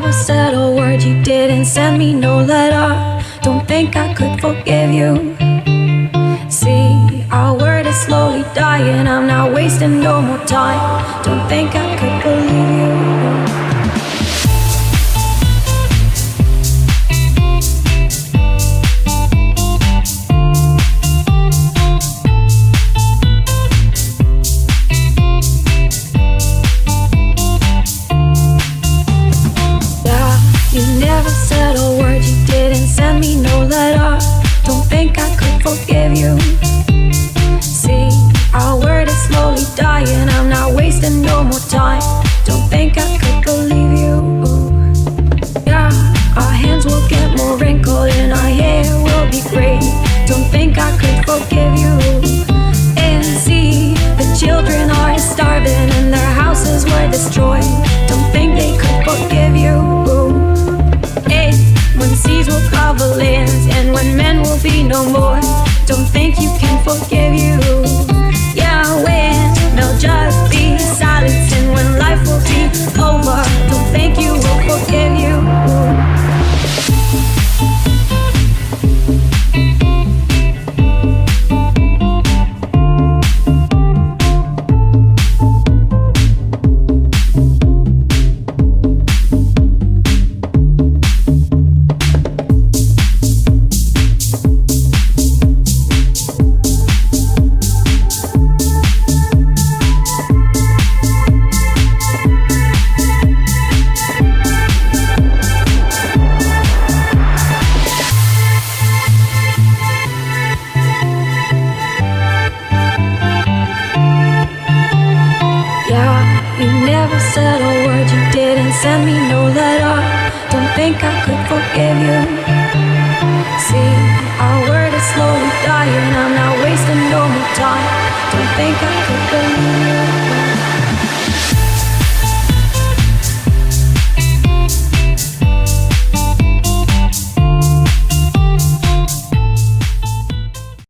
never said a word. You didn't send me no letter. Don't think I could forgive you. See, our word is slowly dying. I'm not wasting no more time. Don't think I more time. Don't think I could believe you. Yeah, our hands will get more wrinkled and our hair will be gray. Don't think I could forgive you. And see, the children are starving and their houses were destroyed. Don't think they could forgive you. Hey, when seas will cover lands and when men will be no more. Don't think you can forgive you. Send me no letter. Don't think I could forgive you. See, our word is slowly dying. I'm not wasting no more time. Don't think I could believe you.